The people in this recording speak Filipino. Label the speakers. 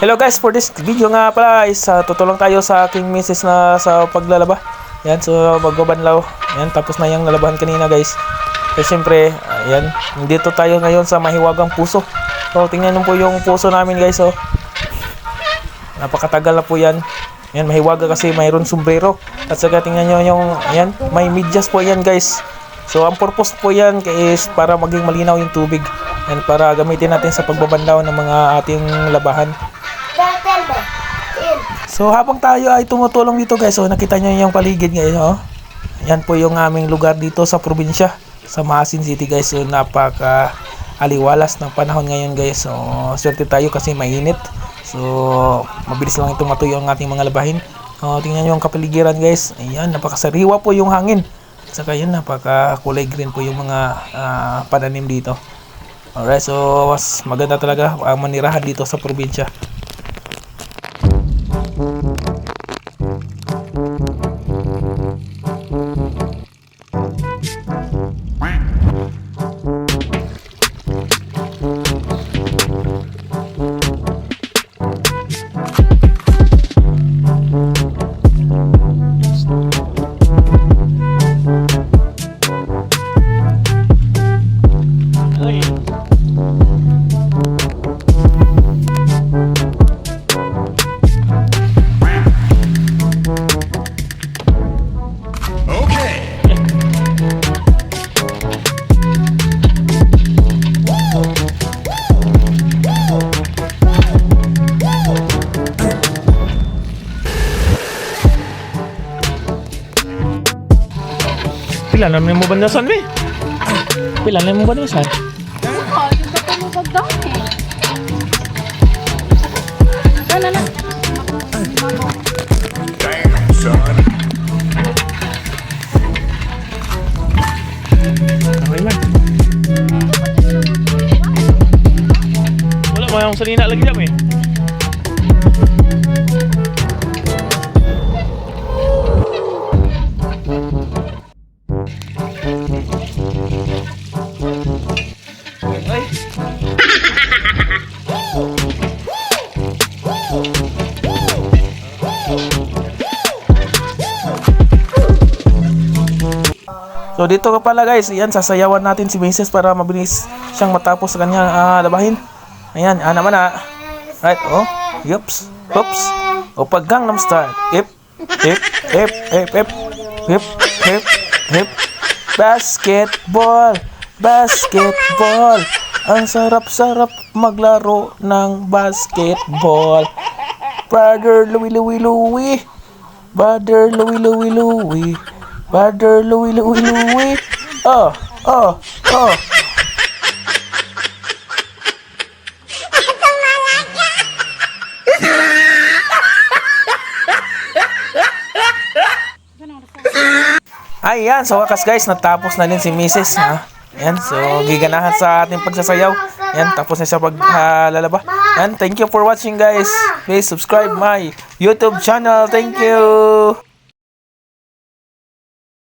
Speaker 1: Hello guys, for this video nga pala is uh, tutulong tayo sa aking misis na sa paglalaba. Yan, so magbabanlaw. Yan, tapos na yung nalabahan kanina guys. Kasi syempre, uh, yan, dito tayo ngayon sa mahiwagang puso. So tingnan nyo po yung puso namin guys. Oh. Napakatagal na po yan. Yan, mahiwaga kasi mayroon sombrero. At saka tingnan nyo yung, yan, may medyas po yan guys. So ang purpose po yan is para maging malinaw yung tubig. And para gamitin natin sa pagbabanlaw ng mga ating labahan. So habang tayo ay tumutulong dito guys, so nakita nyo yung paligid guys, oh. Yan po yung aming lugar dito sa probinsya, sa Mahasin City guys. So napaka aliwalas ng panahon ngayon guys. So swerte tayo kasi mainit. So mabilis lang itong matuyo ang ating mga labahin. Oh, tingnan nyo yung kapaligiran guys. Ayan, napakasariwa po yung hangin. At saka yun, napaka kulay green po yung mga ah, pananim dito. Alright, so mas maganda talaga ang manirahan dito sa probinsya. Mm-hmm. Pila na mo bandasan be? Pila na mo bandasan?
Speaker 2: Eh.
Speaker 1: Okay man. Wala mo yung salina lagi jam eh. So dito ka pala guys, yan sasayawan natin si Mrs. para mabilis siyang matapos sa kanyang ah, labahin. Ayan, ah naman ah. Right, oh. Yups. Oops. O pag Gangnam Style. Hip, hip, hip, hip, hip, hip, hip, hip. Basketball, basketball. Ang sarap-sarap maglaro ng basketball. Brother Louie Louie Louie. Brother Louie Louie Louie. Brother Louie Louie Louie. Oh, oh, oh. Ayan, so wakas guys, natapos na din si Mrs. Ha? Yan, so giganahan sa ating pagsasayaw. Yan, tapos na siya paglalaba. Yan, thank you for watching guys. Please subscribe my YouTube channel. Thank you.